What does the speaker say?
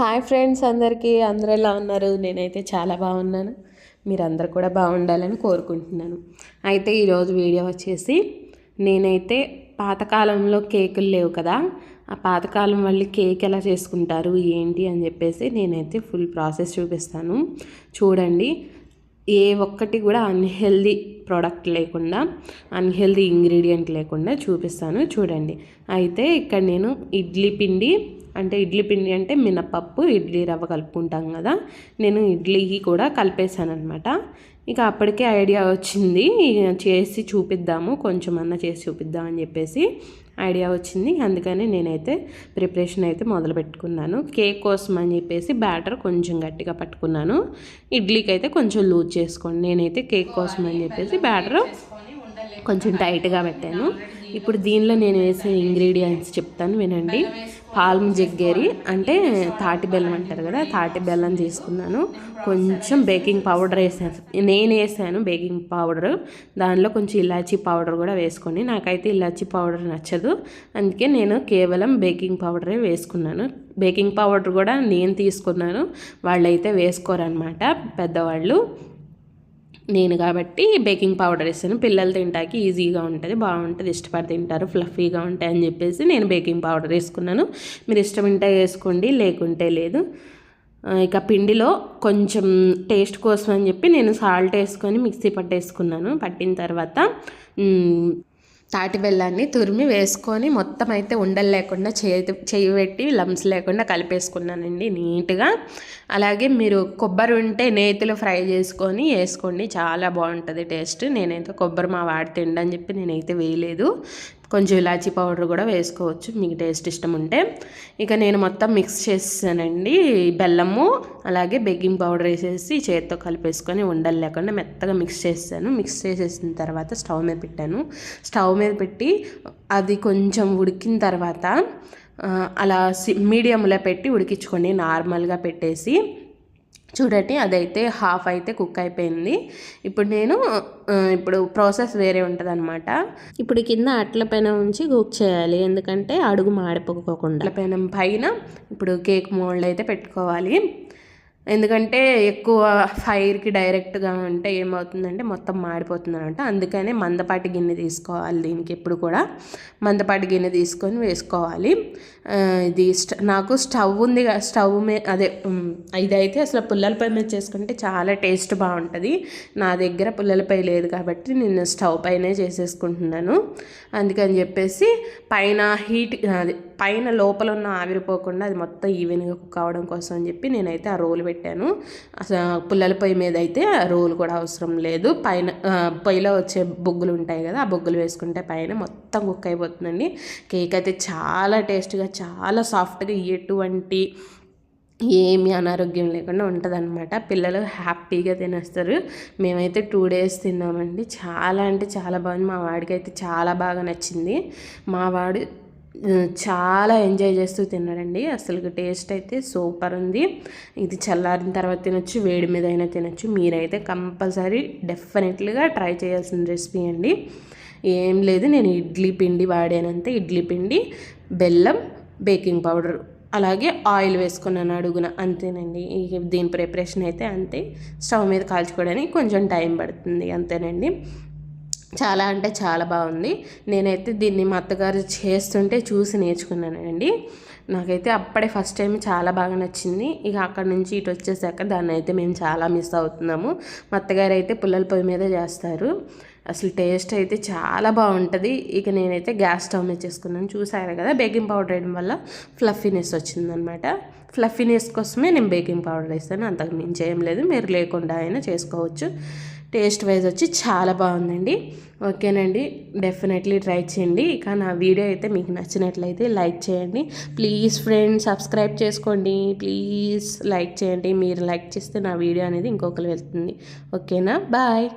Hi friends అందరికీ అందరూ ఎలా ఉన్నారు? నేనైతే చాలా బాగున్నాను. మీరందరూ కూడా బాగుండాలని కోరుకుంటున్నాను. అయితే ఈరోజు వీడియో వచ్చేసి నేనైతే పాతకాలంలో కేకులు లేవు కదా ఆ పాతకాలం వాళ్ళు కేక్ ఎలా చేసుకుంటారు ఏంటి అని చెప్పేసి నేనైతే ఫుల్ ప్రాసెస్ చూపిస్తాను. చూడండి ఏ ఒక్కటి కూడా అన్హెల్దీ ప్రోడక్ట్ లేకుండా అన్హెల్దీ ఇంగ్రీడియంట్ లేకుండా చూపిస్తాను. చూడండి. అయితే ఇక్కడ నేను ఇడ్లీ పిండి అంటే ఇడ్లీ పిండి అంటే మినపప్పు ఇడ్లీ రవ్వ కలుపుకుంటాం కదా. నేను ఇడ్లీకి కూడా కలిపేశాను అనమాట ఇక అప్పటికే ఐడియా వచ్చింది. చేసి చూపిద్దాము. కొంచెం అన్న చేసి చూపిద్దాం అని చెప్పేసి. ఐడియా వచ్చింది. అందుకని నేనైతే ప్రిపరేషన్ అయితే మొదలు పెట్టుకున్నాను. కేక్ కోసం అని చెప్పేసి బ్యాటర్ కొంచెం గట్టిగా పట్టుకున్నాను. ఇడ్లీకి అయితే కొంచెం లూజ్ చేసుకోండి. నేనైతే కేక్ కోసం అని చెప్పేసి బ్యాటర్ కొంచెం టైట్గా పెట్టాను. ఇప్పుడు దీనిలో నేను వేసే ఇంగ్రీడియంట్స్ చెప్తాను వినండి. పాల్మ్ జగ్గేరి అంటే తాటి బెల్లం అంటారు కదా తాటి బెల్లం తీసుకున్నాను. కొంచెం బేకింగ్ పౌడర్ వేసాను. నేను వేసాను బేకింగ్ పౌడర్. దానిలో కొంచెం ఇలాచీ పౌడర్ కూడా వేసుకొని నాకైతే ఇలాచీ పౌడర్ నచ్చదు. అందుకే నేను కేవలం బేకింగ్ పౌడరే వేసుకున్నాను. బేకింగ్ పౌడర్ కూడా నేను తీసుకున్నాను. వాళ్ళైతే వేసుకోరనమాట పెద్దవాళ్ళు. నేను కాబట్టి బేకింగ్ పౌడర్ వేస్తాను. పిల్లలు తింటాకి ఈజీగా ఉంటుంది బాగుంటుంది ఇష్టపడి తింటారు ఫ్లఫీగా ఉంటాయి అని చెప్పేసి నేను బేకింగ్ పౌడర్ వేసుకున్నాను. మీరు ఇష్టం ఉంటే వేసుకోండి లేకుంటే లేదు. ఇక పిండిలో కొంచెం టేస్ట్ కోసం అని చెప్పి నేను సాల్ట్ వేసుకొని మిక్సీ పట్టేసుకున్నాను. పట్టిన తర్వాత తాటి బెల్లాన్ని తురిమి వేసుకొని మొత్తం అయితే ఉండలు లేకుండా చేతి చేయి పెట్టి లమ్స్ లేకుండా కలిపేసుకున్నానండి నీట్గా. అలాగే మీరు కొబ్బరి ఉంటే నేతిలో ఫ్రై చేసుకొని వేసుకోండి చాలా బాగుంటుంది టేస్ట్. నేనైతే కొబ్బరి మా వాడి తిండని చెప్పి నేనైతే వేయలేదు. కొంచెం ఇలాచీ పౌడర్ కూడా వేసుకోవచ్చు మీకు టేస్ట్ ఇష్టం ఉంటే. ఇక నేను మొత్తం మిక్స్ చేసేసానండి బెల్లము అలాగే బేకింగ్ పౌడర్ వేసేసి చేతితో కలిపేసుకొని ఉండలు లేకుండా మెత్తగా మిక్స్ చేసాను మిక్స్ చేసేసిన తర్వాత స్టవ్ మీద పెట్టాను. స్టవ్ మీద పెట్టి అది కొంచెం ఉడికిన తర్వాత అలా మీడియంలో పెట్టి ఉడికించుకొని నార్మల్గా పెట్టేసి చూడండి అదైతే హాఫ్ అయితే కుక్ అయిపోయింది. ఇప్పుడు నేను ఇప్పుడు ప్రాసెస్ వేరే ఉంటుంది అనమాట ఇప్పుడు కింద అట్ల పెనం ఉంచి కుక్ చేయాలి. ఎందుకంటే అడుగు మాడిపోకోకుండా. అట్ల పెనం పైన ఇప్పుడు కేక్ మోల్డ్ అయితే పెట్టుకోవాలి. ఎందుకంటే ఎక్కువ ఫైర్కి డైరెక్ట్గా ఉంటే ఏమవుతుందంటే మొత్తం మాడిపోతుంది అనమాట అందుకనే మందపాటి గిన్నె తీసుకోవాలి దీనికి ఎప్పుడు కూడా. మందపాటి గిన్నె తీసుకొని వేసుకోవాలి. ఇది నాకు స్టవ్ ఉంది స్టవ్ మీద అదే ఇదైతే అసలు పుల్లలపై మీద చేసుకుంటే చాలా టేస్ట్ బాగుంటుంది. నా దగ్గర పుల్లలపై లేదు కాబట్టి నేను స్టవ్ పైనే చేసేసుకుంటున్నాను. అందుకని చెప్పేసి పైన హీట్ అది పైన లోపల ఉన్న ఆవిరిపోకుండా అది మొత్తం ఈవెన్గా కుక్ అవ్వడం కోసం అని చెప్పి నేనైతే ఆ రోలు పెట్టాను. అసలు పుల్లల పొయ్యి మీద అయితే ఆ రోలు కూడా అవసరం లేదు. పైన పొయ్యిలో వచ్చే బొగ్గులు ఉంటాయి కదా ఆ బొగ్గులు వేసుకుంటే పైన మొత్తం కుక్ అయిపోతుందండి. కేక్ అయితే చాలా టేస్ట్గా చాలా సాఫ్ట్గా ఎటువంటి ఏమి అనారోగ్యం లేకుండా ఉంటుందన్నమాట. పిల్లలు హ్యాపీగా తినేస్తారు. మేమైతే టూ డేస్ తిన్నామండి. చాలా అంటే చాలా బాగుంది. మా వాడికి అయితే చాలా బాగా నచ్చింది. మా వాడు చాలా ఎంజాయ్ చేస్తూ తిన్నాడండి. అసలు టేస్ట్ అయితే సూపర్ ఉంది. ఇది చల్లారిన తర్వాత తినొచ్చు వేడి మీద అయినా తినొచ్చు. మీరైతే కంపల్సరీ డెఫినెట్లీగా ట్రై చేయాల్సిన రెసిపీ అండి. ఏం లేదు నేను ఇడ్లీ పిండి వాడానంతే. ఇడ్లీ పిండి బెల్లం బేకింగ్ పౌడర్. అలాగే ఆయిల్ వేసుకున్నాను అడుగున అంతేనండి. దీని ప్రిపరేషన్ అయితే అంతే. స్టవ్ మీద కాల్చుకోవడానికి కొంచెం టైం పడుతుంది అంతేనండి. చాలా అంటే చాలా బాగుంది. నేనైతే దీన్ని మా అత్తగారు చేస్తుంటే చూసి నేర్చుకున్నానండి. నాకైతే అప్పుడే ఫస్ట్ టైం చాలా బాగా నచ్చింది. ఇక అక్కడ నుంచి ఇటు వచ్చేసాక దాన్ని అయితే మేము చాలా మిస్ అవుతున్నాము. మా అత్తగారు అయితే పుల్లల పొయ్యి మీద చేస్తారు. అసలు టేస్ట్ అయితే చాలా బాగుంటుంది. ఇక నేనైతే గ్యాస్ స్టవ్ మీద చేసుకున్నాను. చూసారు కదా బేకింగ్ పౌడర్ వేయడం వల్ల ఫ్లఫీనెస్ వచ్చిందనమాట. ఫ్లఫీనెస్ కోసమే నేను బేకింగ్ పౌడర్ వేస్తాను. అంతకు మించి ఏం లేదు. మీరు లేకుండా అయినా చేసుకోవచ్చు. టేస్ట్ వైజ్ వచ్చి చాలా బాగుందండి. ఓకేనండి డెఫినెట్లీ ట్రై చేయండి. ఇక నా వీడియో అయితే మీకు నచ్చినట్లయితే లైక్ చేయండి. ప్లీజ్ ఫ్రెండ్స్ సబ్స్క్రైబ్ చేసుకోండి. ప్లీజ్ లైక్ చేయండి. మీరు లైక్ చేస్తే నా వీడియో అనేది ఇంకొకరు వెళ్తుంది. ఓకేనా? బాయ్.